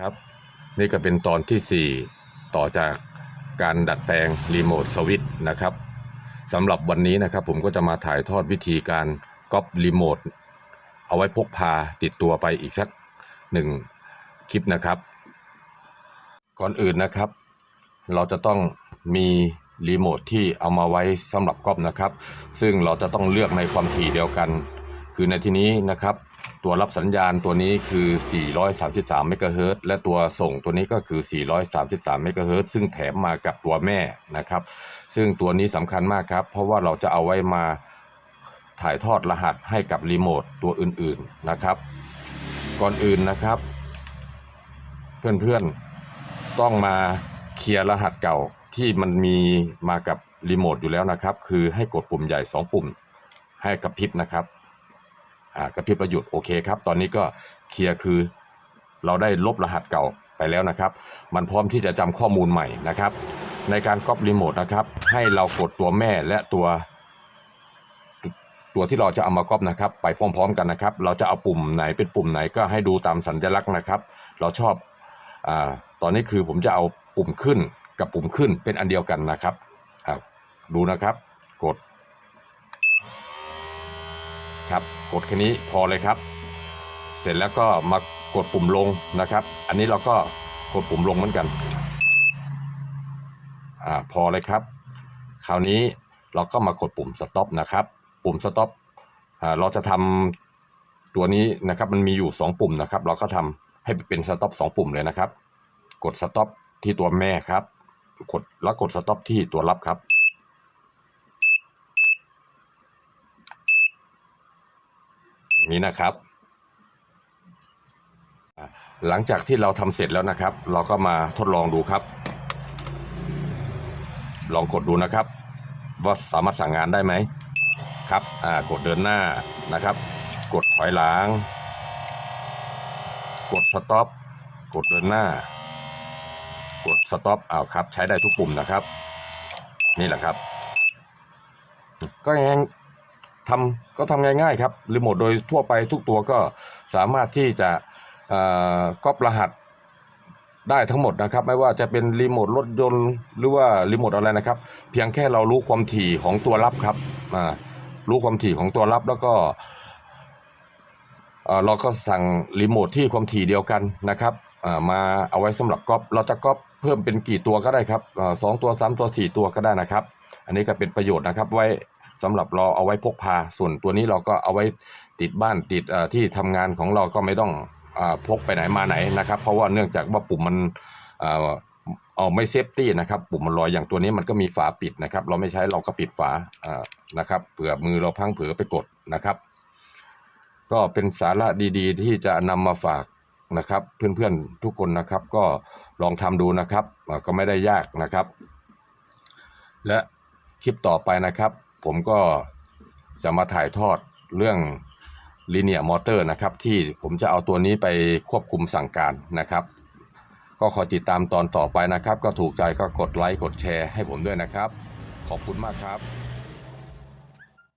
ครับ นี่ก็เป็นตอนที่ 4 ต่อจากการดัดแปลงรีโมทสวิตช์นะครับสำหรับวันนี้นะครับผมก็จะมาถ่ายทอดวิธีการก๊อปรีโมทเอาไว้พกพาติดตัวไปอีกสักหนึ่งคลิปนะครับ ก่อนอื่นนะครับ เราจะต้องมีรีโมทที่เอามาไว้สำหรับก๊อปนะครับ ซึ่งเราจะต้องเลือกในความถี่เดียวกัน คือในที่นี้นะครับ ตัวรับสัญญาณตัวนี้คือ 433 เมกะเฮิรตซ์และตัวส่งตัวนี้ก็คือ 433 เมกะเฮิรตซ์ซึ่งแถมมากับตัวแม่นะครับ ซึ่งตัวนี้สำคัญมากครับ เพราะว่าเราจะเอาไว้มาถ่ายทอดรหัสให้กับรีโมทตัวอื่นๆนะครับ ก่อนอื่นนะครับ เพื่อนๆต้องมาเคลียร์รหัสเก่าที่มันมีมากับรีโมทอยู่แล้วนะครับ คือให้กดปุ่มใหญ่ 2 ปุ่มให้กับพริบนะครับ กระพริบประหยุดโอเคครับ ตอนนี้ก็เคลียร์คือ เราได้ลบรหัสเก่าไปแล้วนะครับ มันพร้อมที่จะจำข้อมูลใหม่นะครับ ในการก๊อปรีโมทนะครับ ให้เรากดตัวแม่และตัวตัวที่เราจะเอามาก๊อปนะครับ ไปพร้อมๆกันนะครับ เราจะเอาปุ่มไหนเป็นปุ่มไหนก็ให้ดูตามสัญลักษณ์นะครับ เราชอบอ่าตอนนี้คือผมจะเอาปุ่มขึ้นกับปุ่มขึ้นเป็นอันเดียวกันนะครับอ่าดูนะครับ กด ครับกดแค่นี้พอเลยครับ เสร็จแล้วก็มากดปุ่มลงนะครับ อันนี้เราก็กดปุ่มลงเหมือนกันอ่าพอเลยครับ คราวนี้เราก็มากดปุ่ม stop นะครับ ปุ่ม stop อ่าเราจะทำตัวนี้นะครับมันมีอยู่ 2 ปุ่มนะครับ เราก็ทำให้เป็น stop 2 ปุ่มเลยนะครับ กด stop ที่ตัวแม่ครับ กดแล้วกด stop ที่ตัวรับครับ นี้นะครับ หลังจากที่เราทำเสร็จแล้วนะครับ เราก็มาทดลองดูครับ ลองกดดูนะครับ ว่าสามารถสั่งงานได้ไหมครับอ่ากดเดินหน้านะครับ กดถอยหลังกดสต็อปกดเดินหน้า กดสต็อปอ้าวครับ ใช้ได้ทุกปุ่มนะครับ นี่แหละครับ ก็ยัง ทำก็ทำง่ายๆครับรีโมทโดยทั่วไปทุกตัวก็สามารถที่จะก๊อปรหัสได้ทั้งหมดนะครับ ไม่ว่าจะเป็นรีโมทรถยนต์หรือว่ารีโมทอะไรนะครับ เพียงแค่เรารู้ความถี่ของตัวรับครับรู้ความถี่ของตัวรับแล้วก็เราก็สั่งรีโมทที่ความถี่เดียวกันนะครับมาเอาไว้สำหรับก๊อปเราจะก๊อปเพิ่มเป็นกี่ตัวก็ได้ครับสองตัวสามตัวสี่ตัวก็ได้นะครับ อันนี้ก็เป็นประโยชน์นะครับไว้ สำหรับเราเอาไว้พกพา ส่วนตัวนี้เราก็เอาไว้ติดบ้านติดที่ทำงานของเราก็ไม่ต้องอพกไปไหนมาไหนนะครับ เพราะว่าเนื่องจากว่าปุ่มมันเอาไม่เซฟตี้นะครับ ปุ่มมันลอยอย่างตัวนี้มันก็มีฝาปิดนะครับ เราไม่ใช้เราก็ปิดฝานะครับเผื่อมือเราพังเผื่อไปกดนะครับ ก็เป็นสาระดีๆ ที่จะนำมาฝากนะครับ เพื่อนๆทุกคนนะครับ ก็ลองทำดูนะครับก็ไม่ได้ยากนะครับ และคลิปต่อไปนะครับ ผมก็จะมาถ่ายทอดเรื่องลิเนียมอเตอร์นะครับ ที่ผมจะเอาตัวนี้ไปควบคุมสั่งการนะครับ ก็ขอติดตามตอนต่อไปนะครับ ก็ถูกใจก็กดไลค์กดแชร์ให้ผมด้วยนะครับ ขอบคุณมากครับ